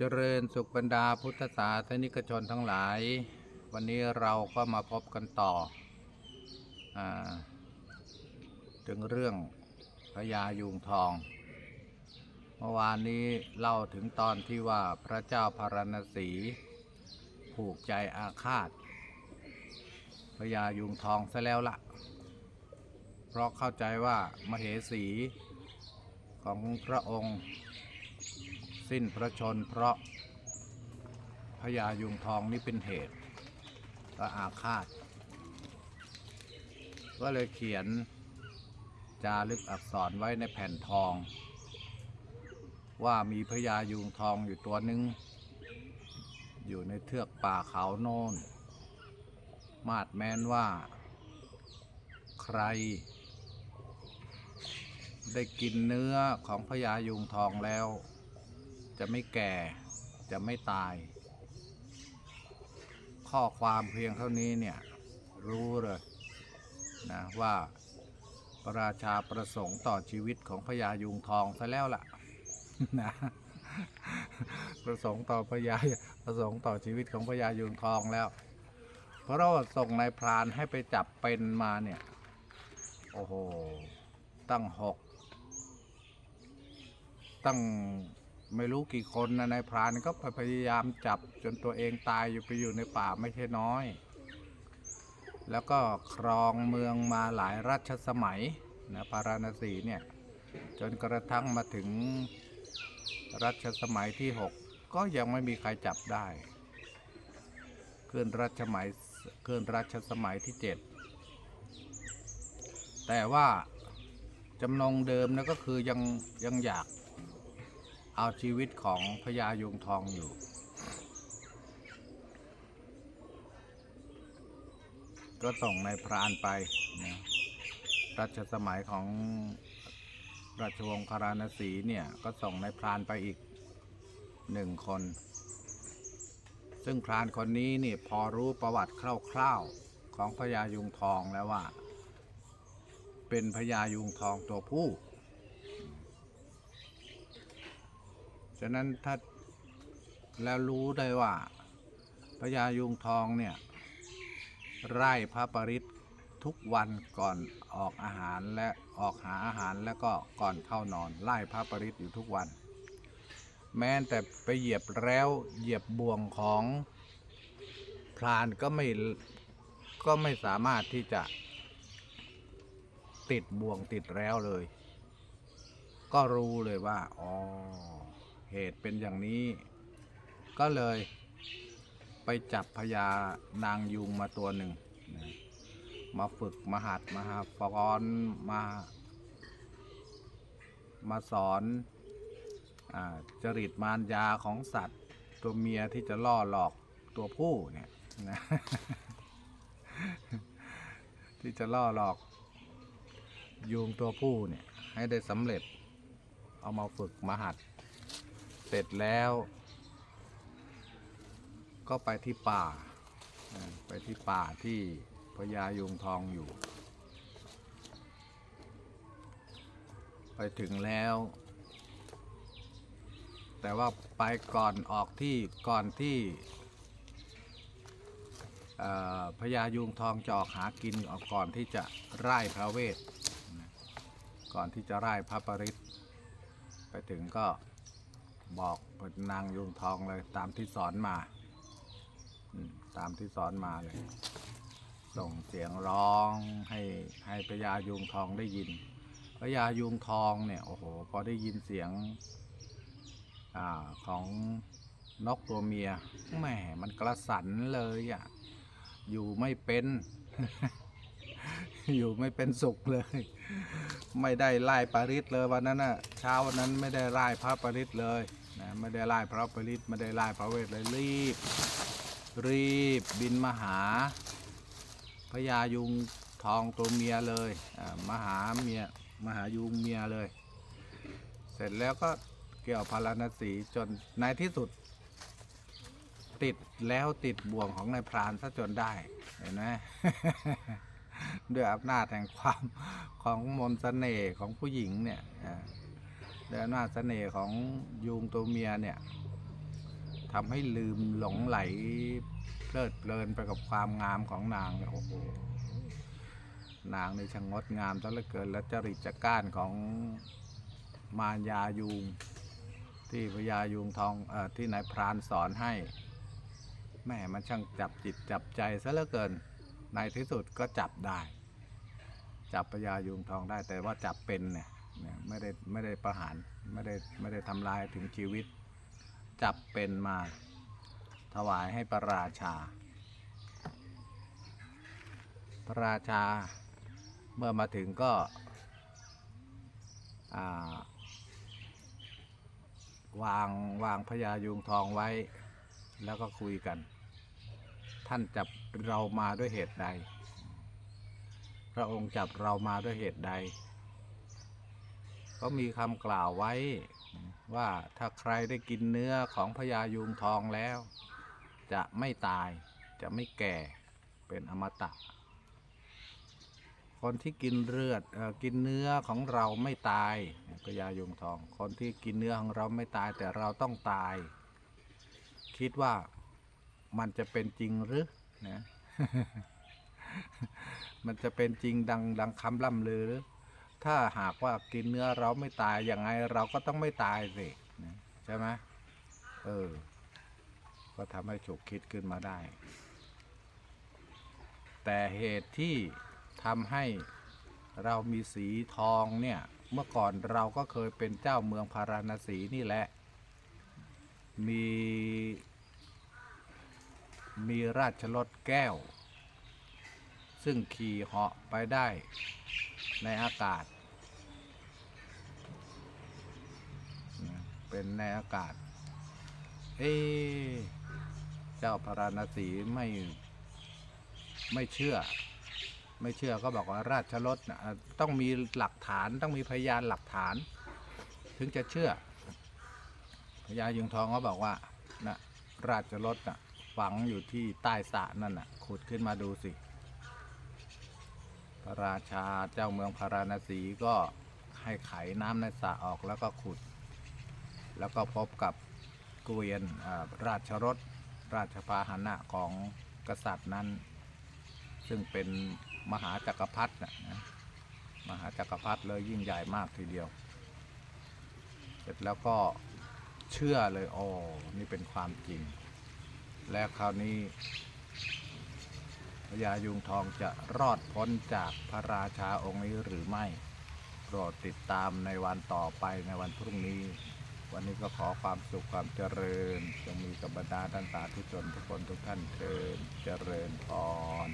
เจริญสุขบรรดาพุทธศาสนิกชนทั้งหลาย วันนี้เราก็มาพบกันต่ออถึงเรื่องพญายุงทอง เมื่อวานนี้เล่าถึงตอนที่ว่าพระเจ้าพารณสีผูกใจอาฆาตพญายุงทองซะแล้วละ่ะ เพราะเข้าใจว่ามเหสีของพระองค์ สิ้นพระชนเพราะพญายุงทองนี่เป็นเหตุและอาฆาต ก็เลยเขียนจารึกอักษรไว้ในแผ่นทอง ว่ามีพญายุงทองอยู่ตัวหนึ่งอยู่ในเทือกป่าเขาโน่น มาดแม้นว่า ใคร ได้กินเนื้อของพญายุงทองแล้ว จะไม่แก่ จะไม่ตาย ข้อความเพียงเท่านี้เนี่ย รู้เลยนะว่าพระราชาประสงค์ต่อชีวิตของพญายุงทองซะแล้วล่ะนะประสงค์ต่อพญาประสงค์ต่อชีวิตของพญายุงทองแล้วเพราะเราส่งนายพรานให้ไปจับเป็นมาเนี่ย โอ้โห ตั้งหกตั้ง ไม่รู้กี่คนนะนายพรานก็พยายามจับจนตัวเองตายอยู่ไปอยู่ในป่าไม่ใช่น้อย แล้วก็ครองเมืองมาหลายรัชสมัยนะพาราณสีเนี่ยจนกระทั่งมาถึงรัชสมัยที่ 6 ก็ยังไม่มีใครจับได้ขึ้นรัชสมัยขึ้นรัชสมัยที่ 7 แต่ว่าจำนงเดิมนะก็คือยังยังอยาก เอาชีวิตของพญายงทองอยู่ก็ส่งในพรานไปนะรัชสมัยของราชวงศ์คาราณสีเนี่ย ก็ส่งในพรานไปอีกหนึ่งคน ซึ่งพรานคนนี้นี่พอรู้ประวัติคร่าวๆของพญายุงทองแล้วว่า เป็นพญายุงทองตัวผู้ ฉะนั้นถ้าแล้วรู้ได้ว่าพญายุงทองเนี่ยไร่พระปริศทุกวันก่อนออกอาหารและออกหาอาหารแล้วก็ก่อนเข้านอนไล่พระปริศอยู่ทุกวัน แม้แต่ไปเหยียบแล้วเหยียบบ่วงของพรานก็ไม่ก็ไม่สามารถที่จะติดบ่วงติดแล้วเลย ก็รู้เลยว่า อ๋อ เหตุเป็นอย่างนี้ ก็เลยไปจับพญานางยุงมาตัวหนึ่งนะมาฝึกมาหัดมาหาฟอนมามาสอนอจริตมารยาของสัตว์ ตัวเมียที่จะล่อหลอกตัวผู้เนี่ยนะที่จะล่อหลอกยุงตัวผู้เนี่ยให้ได้สำเร็จเอามาฝึกมาหัด เสร็จแล้ว ก็ไปที่ป่า ไปที่ป่าที่พญายุงทองอยู่ ไปถึงแล้ว แต่ว่าไปก่อนออกที่ก่อนที่พญายุงทองจะออกหากินออกก่อนที่จะไล่พระเวท ก่อนที่จะไล่พระปริศไปถึงก็ บอกนางยุงทองเลย ตามที่สอนมาตามที่สอนมาเลย ส่งเสียงร้องให้ให้พญายุงทองได้ยินพญายุงทองเนี่ยโอ้โหพอได้ยินเสียงอาของนกตัวเมียแหมมันกระสันเลยอะอยู่ไม่เป็น อยู่ไม่เป็นสุขเลย ไม่ได้ไล่ปาริศเลยวันนั้นน่ะเช้าวันนั้นไม่ได้ไล่พระปาริศเลยนะไม่ได้ไล่พระปาริศไม่ได้ไล่พระเวทเลยรีบ รีบบินมาหาพญายุงทองตัวเมียเลยมาหาเมียมาหายุงเมียเลย เสร็จแล้วก็เกี่ยวพาราณสีจนในที่สุด ติดแล้วติดบ่วงของนายพรานซะจนได้เห็นไหม ด้วยอำนาจแห่งความของมนต์เสน่ห์ของผู้หญิงเนี่ยอ่าด้วยอำนาจเสน่ห์ของยุงตัวเมียเนี่ยทำให้ลืมหลงไหลเพลิดเพลินไปกับความงามของนางเลยโอ้โหนางในช่างงดงามซะเหลือเกินและจริตจักร้านของมารยายูงที่พญายูงทองอที่นายพรานสอนให้แม่มันช่างจับจิตจับใจซะเหลือเกิน ในที่สุดก็จับได้ จับพญายูงทองได้ แต่ว่าจับเป็นเนี่ยไม่ได้ไม่ได้ประหารไม่ได้ไม่ได้ทำลายถึงชีวิต จับเป็นมาถวายให้พระราชา พระราชาเมื่อมาถึงก็วางวางพญายุงทองไว้แล้วก็คุยกัน ท่านจับเรามาด้วยเหตุใด พระองค์จับเรามาด้วยเหตุใด ก็มีคำกล่าวไว้ว่าถ้าใครได้กินเนื้อของพญายุงทองแล้ว จะไม่ตายจะไม่แก่เป็นอมตะ คนที่กินเลือดกินเนื้อของเราไม่ตายพญายุงทอง คนที่กินเนื้อของเราไม่ตายแต่เราต้องตาย คิดว่า มันจะเป็นจริงหรือนะมันจะเป็นจริงดังดังคำล่ำลือหรือถ้าหากว่ากินเนื้อเราไม่ตายยังไง เราก็ต้องไม่ตายสินะใช่ไหมเออ ก็ทำให้ฉุกคิดขึ้นมาได้ แต่เหตุที่ทำให้เรามีสีทองเนี่ย เมื่อก่อนเราก็เคยเป็นเจ้าเมืองพาราณสีนี่แหละ มี มีราชรถแก้ว ซึ่งขี่เหาะไปได้ในอากาศ เป็นในอากาศ เอ๊เจ้าพาราณสีไม่ไม่เชื่อ ไม่เชื่อก็บอกว่าราชรถนะต้องมีหลักฐานต้องมีพยานหลักฐาน ถึงจะเชื่อพญายุงทองก็บอกว่านะราชรถนะ ฝังอยู่ที่ใต้สระนั่นน่ะ ขุดขึ้นมาดูสิ พระราชาเจ้าเมืองพาราณสีก็ให้ไขน้ำในสระออกแล้วก็ขุด แล้วก็พบกับเกวียนราชรถ ราชพาหนะของกษัตริย์นั้น ซึ่งเป็นมหาจักรพรรดินะนะมหาจักรพรรดิเลยยิ่งใหญ่มากทีเดียว เสร็จแล้วก็เชื่อเลยโอ้นี่เป็นความจริง และคราวนี้พญายุงทองจะรอดพ้นจากพระราชาองค์นี้หรือไม่โปรดติดตามในวันต่อไปในวันพรุ่งนี้ วันนี้ก็ขอความสุขความเจริญจงมีกับบรรดาท่านสาธุชนทุกคนทุกท่านเทินเจริญพร